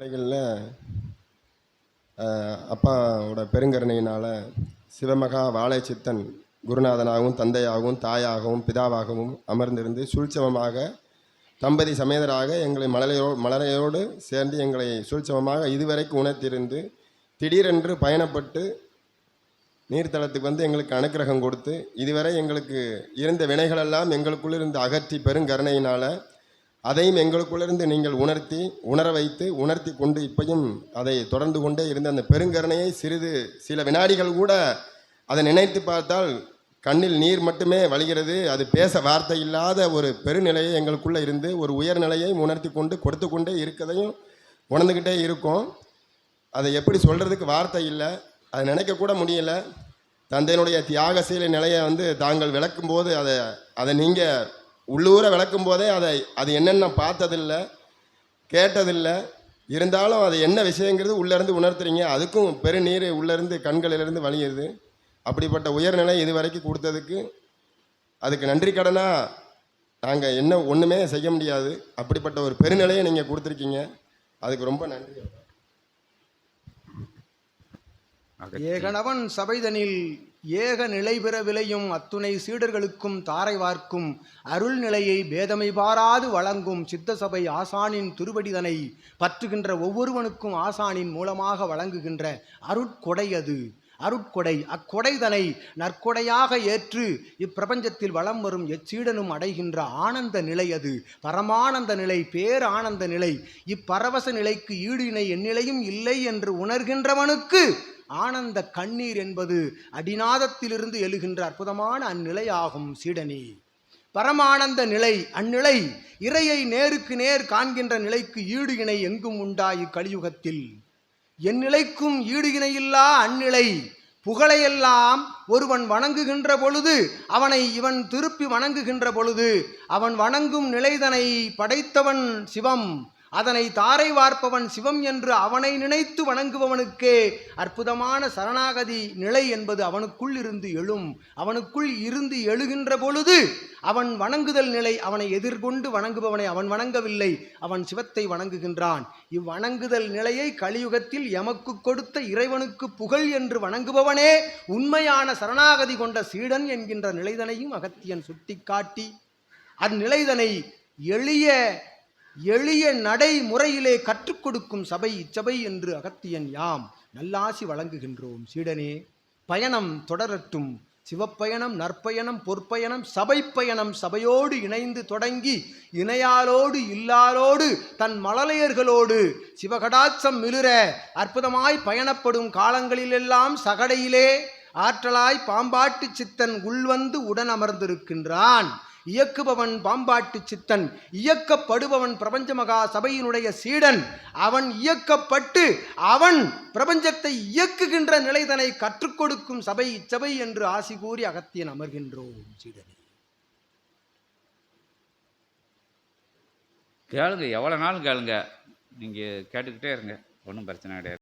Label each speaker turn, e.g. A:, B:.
A: நிலைகளில் அப்பாவோட பெருங்கருணையினால் சிவமகா வாழைச்சித்தன் குருநாதனாகவும் தந்தையாகவும் தாயாகவும் பிதாவாகவும் அமர்ந்திருந்து சூழ்ச்சமமாக தம்பதி சமேதராக எங்களை மலரையோ மலரையோடு சேர்ந்து எங்களை சூழ்ச்சமமாக இதுவரைக்கும் உணர்த்திருந்து திடீரென்று பயணப்பட்டு நீர்த்தளத்துக்கு வந்து எங்களுக்கு அனுக்கிரகம் கொடுத்து இதுவரை எங்களுக்கு இருந்த வினைகளெல்லாம் எங்களுக்குள்ளிருந்து அகற்றி பெருங்கருணையினால் அதையும் எங்களுக்குள்ளிருந்து நீங்கள் உணர்த்தி உணர வைத்து உணர்த்தி கொண்டு இப்பையும் அதை தொடர்ந்து கொண்டே இருந்த அந்த பெருங்கருணையை சிறிது சில வினாடிகள் கூட அதை நினைத்து பார்த்தால் கண்ணில் நீர் மட்டுமே வழிகிறது. அது பேச வார்த்தை இல்லாத ஒரு பெருநிலையை எங்களுக்குள்ளே இருந்து ஒரு உயர்நிலையை உணர்த்தி கொண்டு கொடுத்து கொண்டே இருக்கதையும் உணர்ந்துக்கிட்டே இருக்கோம். அதை எப்படி சொல்கிறதுக்கு வார்த்தை இல்லை. அதை நினைக்கக்கூட முடியல. தந்தையினுடைய தியாகசீல நிலையை வந்து தாங்கள் விளக்கும்போது அதை அதை நீங்கள் உள்ளூரை விளக்கும் போதே அதை அது என்னென்ன பார்த்ததில்லை கேட்டதில்லை. இருந்தாலும் அது என்ன விஷயங்கிறது உள்ளேருந்து உணர்த்துறீங்க. அதுக்கும் பெருநீர் உள்ளேருந்து கண்களிலிருந்து வழியுது அப்படிப்பட்ட உயர்நிலை இது வரைக்கும் கொடுத்ததுக்கு அதுக்கு நன்றி கடனாக நாங்கள் என்ன ஒன்றுமே செய்ய முடியாது. அப்படிப்பட்ட ஒரு பெருநிலையை நீங்கள் கொடுத்துருக்கீங்க. அதுக்கு ரொம்ப நன்றி.
B: ஏகனவன் சபைதனில் ஏக நிலை பெற விளையும் அத்துணை சீடர்களுக்கும் தாரை வார்க்கும் அருள் நிலையை பேதமை பாராது வழங்கும் சித்த சபை ஆசானின் திருவடிதனை பற்றுகின்ற ஒவ்வொருவனுக்கும் ஆசானின் மூலமாக வழங்குகின்ற அருட்கொடை அது. அருட்கொடை அக்கொடைதனை நற்கொடையாக ஏற்று இப்பிரபஞ்சத்தில் வலம் வரும் எச்சீடனும் அடைகின்ற ஆனந்த நிலை அது. பரமானந்த நிலை பேரானந்த நிலை. இப்பரவச நிலைக்கு ஈடு இணை எந்நிலையும் இல்லை என்று உணர்கின்றவனுக்கு ஆனந்த கண்ணீர் என்பது அடிநாதத்திலிருந்து எழுகின்ற அற்புதமான அந்நிலையாகும் சீடனி. பரமானந்த நிலை அந்நிலை இறையை நேருக்கு நேர் காண்கின்ற நிலைக்கு ஈடு இணை எங்கும் உண்டா இக்கலியுகத்தில் என் நிலைக்கும் ஈடு இணையில்லா அந்நிலை புகழையெல்லாம் ஒருவன் வணங்குகின்ற பொழுது அவனை இவன் திருப்பி வணங்குகின்ற பொழுது அவன் வணங்கும் நிலைதனை படைத்தவன் சிவம். அதனை தாரை வார்ப்பவன் சிவம் என்று அவனை நினைத்து வணங்குபவனுக்கே அற்புதமான சரணாகதி நிலை என்பது அவனுக்குள் இருந்து எழும். அவனுக்குள் இருந்து எழுகின்ற பொழுது அவன் வணங்குதல் நிலை அவனை எதிர்கொண்டு வணங்குபவனை அவன் வணங்கவில்லை. அவன் சிவத்தை வணங்குகின்றான். இவ்வணங்குதல் நிலையை கலியுகத்தில் எமக்கு கொடுத்த இறைவனுக்கு புகழ் என்று வணங்குபவனே உண்மையான சரணாகதி கொண்ட சீடன் என்கின்ற நிலைதனையும் அகத்தியன் சுட்டிக்காட்டி அந்நிலைதனை எளிய எளிய நடைமுறையிலே கற்றுக் கொடுக்கும் சபை இச்சபை என்று அகத்தியன் யாம் நல்லாசி வழங்குகின்றோம். சீடனே பயணம் தொடரட்டும். சிவப்பயணம் நற்பயணம் பொற்பயணம் சபை பயணம் சபையோடு இணைந்து தொடங்கி இணையாலோடு இல்லாரோடு தன் மழலையர்களோடு சிவகடாட்சம் மிளிர அற்புதமாய் பயணப்படும் காலங்களிலெல்லாம் சகடையிலே ஆற்றலாய் பாம்பாட்டு சித்தன் உள்வந்து உடன் அமர்ந்திருக்கின்றான் இயக்குபவன் பாம்பாட்டு சித்தன் இயக்கப்படுபவன் பிரபஞ்ச மகா சபையினுடைய சீடன். அவன் இயக்கப்பட்டு அவன் பிரபஞ்சத்தை இயக்குகின்ற நிலைதனை கற்றுக் கொடுக்கும் சபை இச்சபை என்று ஆசி கூறி அகத்தியன் அமர்கின்றோம் சீடனே.
C: கேளுங்க எவ்வளோ நாள் கேளுங்க. நீங்கள் கேட்டுக்கிட்டே இருங்க. ஒன்றும் பிரச்சனை கிடையாது.